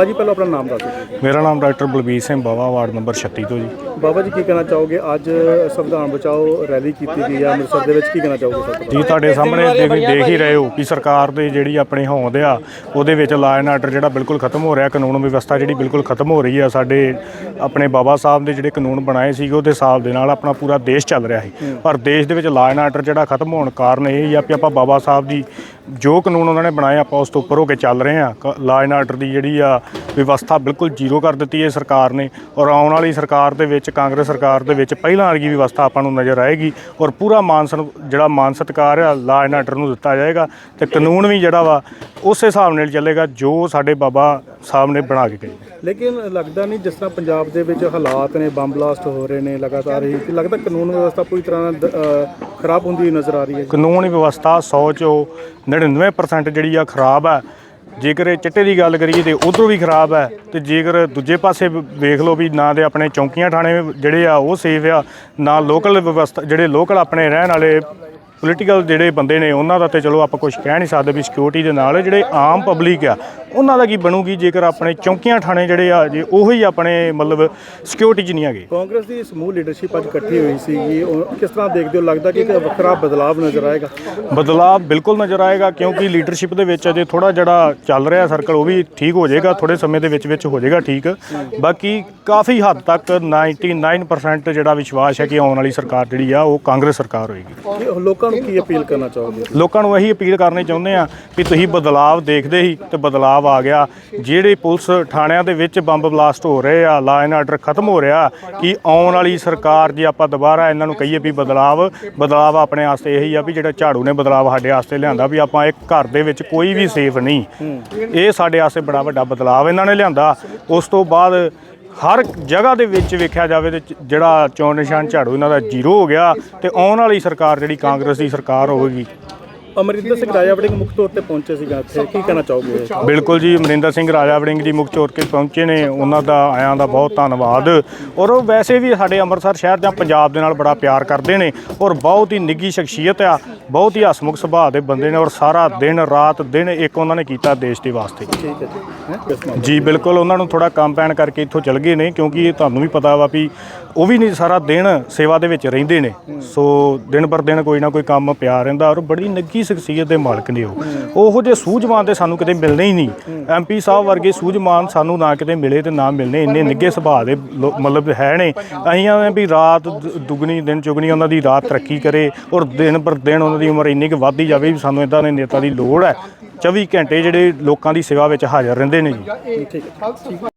ਭਾਜੀ, ਪਹਿਲਾਂ ਆਪਣਾ ਨਾਮ ਦੱਸ ਦਿਓ। ਮੇਰਾ ਨਾਮ doctor Balbir Singh Bawa, ward number 36 ਤੋਂ ਜੀ। ਬਾਬਾ ਜੀ ਕੀ ਕਹਿਣਾ ਚਾਹੋਗੇ? ਅੱਜ ਸੰਵਿਧਾਨ ਬਚਾਓ ਰੈਲੀ ਕੀਤੀ ਗਈ ਹੈ ਅੰਮ੍ਰਿਤਸਰ ਦੇ ਵਿੱਚ। ਕੀ ਕਹਿਣਾ ਚਾਹੋਗੇ ਸਰ? ਜੀ ਤੁਹਾਡੇ ਸਾਹਮਣੇ ਦੇਖ ਦੇਖ ਹੀ ਰਹੇ ਹੋ ਕਿ ਸਰਕਾਰ ਦੇ ਜਿਹੜੀ ਆਪਣੀ ਹੋਂਦ ਆ ਉਹਦੇ ਵਿੱਚ ਲਾ ਐਂਡ ਆਰਡਰ ਜਿਹੜਾ ਬਿਲਕੁਲ ਖਤਮ ਹੋ ਰਿਹਾ ਕਾਨੂੰਨ ਵਿਵਸਥਾ ਜਿਹੜੀ ਬਿਲਕੁਲ ਖਤਮ ਹੋ ਰਹੀ ਆ। ਸਾਡੇ ਆਪਣੇ ਬਾਬਾ ਸਾਹਿਬ ਦੇ ਜਿਹੜੇ ਕਾਨੂੰਨ ਬਣਾਏ ਸੀਗੇ ਉਹਦੇ ਹਿਸਾਬ ਦੇ ਨਾਲ ਆਪਣਾ ਪੂਰਾ ਦੇਸ਼ ਚੱਲ ਰਿਹਾ ਸੀ। ਪਰ ਦੇਸ਼ ਦੇ ਵਿੱਚ ਲਾ ਐਂਡ ਆਰਡਰ ਜਿਹੜਾ ਖਤਮ ਹੋਣ ਕਾਰਨ ਇਹ ਹੀ ਆ ਕਿ ਆਪਾਂ ਬਾਬਾ ਸਾਹਿਬ ਦੀ ਜੋ ਕਾਨੂੰਨ ਉਹਨਾਂ ਨੇ ਬਣਾਏ ਆਪਾਂ ਉਸ ਤੋਂ ਉੱਪਰ ਹੋ ਕੇ ਚੱਲ ਰਹੇ ਆ। ਲਾ ਐਂਡ ਆਰਡਰ ਦੀ ਜਿਹੜੀ ਆ ਵਿਵਸਥਾ ਬਿਲਕੁਲ ਜ਼ੀਰੋ ਕਰ ਦਿੱਤੀ ਹੈ ਸਰਕਾਰ ਨੇ। ਔਰ ਆਉਣ ਵਾਲੀ ਸਰਕਾਰ ਦੇ ਵਿੱਚ ਕਾਂਗਰਸ ਸਰਕਾਰ ਦੇ ਵਿੱਚ ਪਹਿਲਾਂ ਵਰਗੀ ਵਿਵਸਥਾ ਆਪਾਂ ਨੂੰ ਨਜ਼ਰ ਆਏਗੀ ਔਰ ਪੂਰਾ ਮਾਨ ਜਿਹੜਾ ਮਾਨ ਸਤਿਕਾਰ ਆ ਲਾ ਐਂਡ ਆਰਡਰ ਨੂੰ ਦਿੱਤਾ ਜਾਏਗਾ ਤੇ ਕਾਨੂੰਨ ਵੀ ਜਿਹੜਾ ਵਾ ਉਸ ਹਿਸਾਬ ਨਾਲ ਚੱਲੇਗਾ ਜੋ ਸਾਡੇ ਬਾਬਾ ਸਾਹਿਬ ਨੇ ਬਣਾ ਕੇ ਗਏ ਲੇਕਿਨ ਲੱਗਦਾ ਨਹੀਂ ਜਿਸ ਤਰ੍ਹਾਂ ਪੰਜਾਬ ਦੇ ਵਿੱਚ ਹਾਲਾਤ ਨੇ ਬੰਬ ਬਲਾਸਟ ਹੋ ਰਹੇ ਨੇ ਲਗਾਤਾਰ ਹੀ ਲੱਗਦਾ ਕਾਨੂੰਨ ਵਿਵਸਥਾ ਪੂਰੀ ਤਰ੍ਹਾਂ ਨਾਲ ਖਰਾਬ ਹੁੰਦੀ ਨਜ਼ਰ ਆ ਰਹੀ ਹੈ ਕਾਨੂੰਨੀ ਵਿਵਸਥਾ 100 ਚੋਂ 99% ਜਿਹੜੀ ਆ ਖਰਾਬ ਆ। ਜੇਕਰ ਇਹ ਚਿੱਟੇ ਦੀ ਗੱਲ ਕਰੀਏ ਤੇ ਉਧਰੋਂ ਵੀ ਖਰਾਬ ਹੈ ਤੇ ਜੇਕਰ ਦੂਜੇ ਪਾਸੇ ਵੇਖ ਲਓ ਵੀ ਨਾ ਦੇ ਆਪਣੇ ਚੌਂਕੀਆਂ ਥਾਣੇ ਜਿਹੜੇ ਆ ਉਹ ਸੇਫ ਆ, ਨਾ ਲੋਕਲ ਵਿਵਸਥਾ ਜਿਹੜੇ ਲੋਕਲ ਆਪਣੇ ਰਹਿਣ ਵਾਲੇ ਪੋਲੀਟੀਕਲ ਜਿਹੜੇ ਬੰਦੇ ਨੇ ਉਹਨਾਂ ਦਾ ਤੇ ਚਲੋ ਆਪਾਂ ਕੁਝ ਕਹਿ ਨਹੀਂ ਸਕਦੇ ਵੀ ਸਿਕਿਉਰਿਟੀ ਦੇ ਨਾਲ ਜਿਹੜੇ ਆਮ ਪਬਲਿਕ ਆ ਉਹਨਾਂ ਦਾ ਕੀ ਬਣੂਗੀ ਜੇਕਰ ਆਪਣੇ ਚੌਂਕੀਆਂ ਥਾਣੇ ਜਿਹੜੇ ਆ ਜੇ ਉਹੀ ਆਪਣੇ ਮਤਲਬ ਸਿਕਿਉਰਿਟੀ 'ਚ ਨਹੀਂ ਹੈਗੇ? ਕਾਂਗਰਸ ਦੀ ਸਮੂਹ ਲੀਡਰਸ਼ਿਪ ਅੱਜ ਇਕੱਠੀ ਹੋਈ ਸੀਗੀ। ਉਹ ਕਿਸ ਤਰ੍ਹਾਂ ਦੇਖਦੇ ਹੋ? ਲੱਗਦਾ ਕਿ ਇੱਕ ਵੱਖਰਾ ਬਦਲਾਅ ਨਜ਼ਰ ਆਏਗਾ। ਬਦਲਾਅ ਬਿਲਕੁਲ ਨਜ਼ਰ ਆਏਗਾ ਕਿਉਂਕਿ ਲੀਡਰਸ਼ਿਪ ਦੇ ਵਿੱਚ ਅਜੇ ਥੋੜਾ ਜਿਹੜਾ ਚੱਲ ਰਿਹਾ ਸਰਕਲ ਉਹ ਵੀ ਠੀਕ ਹੋ ਜਾਏਗਾ ਥੋੜੇ ਸਮੇਂ ਦੇ ਵਿੱਚ ਵਿੱਚ ਹੋ ਜਾਏਗਾ ਠੀਕ। ਬਾਕੀ ਕਾਫੀ ਹੱਦ ਤੱਕ 99% ਜਿਹੜਾ ਵਿਸ਼ਵਾਸ ਹੈ ਕਿ ਆਉਣ ਵਾਲੀ ਸਰਕਾਰ ਜਿਹੜੀ ਆ ਉਹ ਕਾਂਗਰਸ ਸਰਕਾਰ ਹੋਏਗੀ। ਲੋਕਾਂ ਨੂੰ ਕੀ ਅਪੀਲ ਕਰਨਾ ਚਾਹੋਗੇ? ਲੋਕਾਂ ਨੂੰ ਇਹੀ ਅਪੀਲ ਕਰਨੀ ਚਾਹੁੰਦੇ ਆ ਕਿ ਤੁਸੀਂ ਬਦਲਾਵ ਦੇਖਦੇ ਹੀ ਤੇ ਬਦਲਾਵ ਆ ਗਿਆ, ਜਿਹੜੇ ਪੁਲਿਸ ਥਾਣਿਆਂ ਦੇ ਵਿੱਚ ਬੰਬ ਬਲਾਸਟ ਹੋ ਰਹੇ ਆ ਲਾ ਐਂਡ ਆਰਡਰ ਖਤਮ ਹੋ ਰਿਹਾ, ਕਿ ਆਉਣ ਵਾਲੀ ਸਰਕਾਰ ਜੇ ਆਪਾਂ ਦੁਬਾਰਾ ਇਹਨਾਂ ਨੂੰ ਕਹੀਏ ਵੀ ਬਦਲਾਵ ਬਦਲਾਵ ਆਪਣੇ ਵਾਸਤੇ ਇਹੀ ਆ ਵੀ ਜਿਹੜਾ ਝਾੜੂ ਨੇ ਬਦਲਾਵ ਸਾਡੇ ਵਾਸਤੇ ਲਿਆਂਦਾ ਵੀ ਆਪਾਂ ਇੱਕ ਘਰ ਦੇ ਵਿੱਚ ਕੋਈ ਵੀ ਸੇਫ ਨਹੀਂ। ਇਹ ਸਾਡੇ ਵਾਸਤੇ ਬੜਾ ਵੱਡਾ ਬਦਲਾਵ ਇਹਨਾਂ ਨੇ ਲਿਆਂਦਾ। ਉਸ ਤੋਂ ਬਾਅਦ ਹਰ ਜਗ੍ਹਾ ਦੇ ਵਿੱਚ ਵੇਖਿਆ ਜਾਵੇ ਤੇ ਜਿਹੜਾ ਚੋਣ ਨਿਸ਼ਾਨ ਝਾੜੂ ਇਹਨਾਂ ਦਾ ਜ਼ੀਰੋ ਹੋ ਗਿਆ ਤੇ ਆਉਣ ਵਾਲੀ ਸਰਕਾਰ ਜਿਹੜੀ ਕਾਂਗਰਸ ਦੀ ਸਰਕਾਰ ਹੋਵੇਗੀ। ਅਮਰਿੰਦਰ ਸਿੰਘ ਰਾਜਾ ਵੜਿੰਗ ਮੁੱਖ ਤੌਰ ਤੇ ਪਹੁੰਚੇ ਸੀਗਾ ਇੱਥੇ। ਕੀ ਕਹਿਣਾ ਚਾਹੋਗੇ? ਬਿਲਕੁਲ ਜੀ ਅਮਰਿੰਦਰ ਸਿੰਘ ਰਾਜਾ ਵੜਿੰਗ ਜੀ ਮੁੱਖ ਚੋਰ ਕੇ ਪਹੁੰਚੇ ਨੇ। ਉਹਨਾਂ ਦਾ ਆਇਆਂ ਦਾ ਬਹੁਤ ਧੰਨਵਾਦ। ਔਰ ਉਹ ਵੈਸੇ ਵੀ ਸਾਡੇ ਅੰਮ੍ਰਿਤਸਰ ਸ਼ਹਿਰ ਜਾਂ ਪੰਜਾਬ ਦੇ ਨਾਲ ਬੜਾ ਪਿਆਰ ਕਰਦੇ ਨੇ ਔਰ ਬਹੁਤ ਹੀ ਨਿੱਗੀ ਸ਼ਖਸੀਅਤ ਆ ਬਹੁਤ ਹੀ ਹਸਮੁਖ ਸੁਭਾਅ ਦੇ ਬੰਦੇ ਨੇ ਔਰ ਸਾਰਾ ਦਿਨ ਰਾਤ ਦਿਨ ਇੱਕ ਉਹਨਾਂ ਨੇ ਕੀਤਾ ਦੇਸ਼ ਦੇ ਵਾਸਤੇ। ਠੀਕ ਹੈ ਜੀ ਬਿਲਕੁਲ ਉਹਨਾਂ ਨੂੰ ਥੋੜਾ ਕੰਮ ਪੈਣ ਕਰਕੇ ਇੱਥੋਂ ਚਲ ਗਏ ਨੇ ਕਿਉਂਕਿ ਇਹ ਤੁਹਾਨੂੰ ਵੀ ਪਤਾ ਵਾ ਵੀ ਉਹ ਵੀ ਨਹੀਂ ਸਾਰਾ ਦਿਨ ਸੇਵਾ ਦੇ ਵਿੱਚ ਰਹਿੰਦੇ ਨੇ। ਸੋ ਦਿਨ ਪਰ ਦਿਨ ਕੋਈ ਨਾ ਕੋਈ ਕੰਮ ਪਿਆ ਰਹਿੰਦਾ ਔਰ ਬੜੀ ਨਿੱਗੀ ਸ਼ਖਸੀਅਤ ਦੇ ਮਾਲਕ ਨੇ ਉਹ? ਉਹੋ ਜਿਹੇ ਸੂਝਵਾਨ ਤੇ ਸਾਨੂੰ ਕਿਤੇ ਮਿਲਣੇ ਹੀ ਨਹੀਂ। ਐਮਪੀ ਸਾਹਿਬ ਵਰਗੇ ਸੂਝਵਾਨ ਸਾਨੂੰ ਨਾ ਕਿਤੇ ਮਿਲੇ ਤੇ ਨਾ ਮਿਲਣੇ। ਇੰਨੇ ਨਿੱਗੇ ਸੁਭਾਅ ਦੇ ਲੋ- ਮਤਲਬ ਹੈ ਨੇ। ਅਸੀਂ ਆਵੇਂ ਵੀ ਰਾਤ ਦੁ- ਦੁੱਗਣੀ, ਦਿਨ ਚੁਗਣੀ ਉਹਨਾਂ ਦੀ ਰਾਤ ਤਰੱਕੀ ਕਰੇ ਔਰ ਦਿਨ ਪਰ ਦਿਨ ਉਹਨਾਂ ਦੀ ਉਮਰ ਇੰਨੀ ਕੁ ਵੱਧਦੀ ਜਾਵੇ ਵੀ ਸਾਨੂੰ ਇਦਾਂ ਦੇ ਨੇਤਾ ਦੀ ਲੋੜ ਹੈ। 24 ਘੰਟੇ ਜਿਹੜੇ ਲੋਕਾਂ ਦੀ ਸੇਵਾ ਵਿੱਚ ਹਾਜ਼ਰ ਰਹਿੰਦੇ ਨੇ ਜੀ। ਠੀਕ ਹੈ।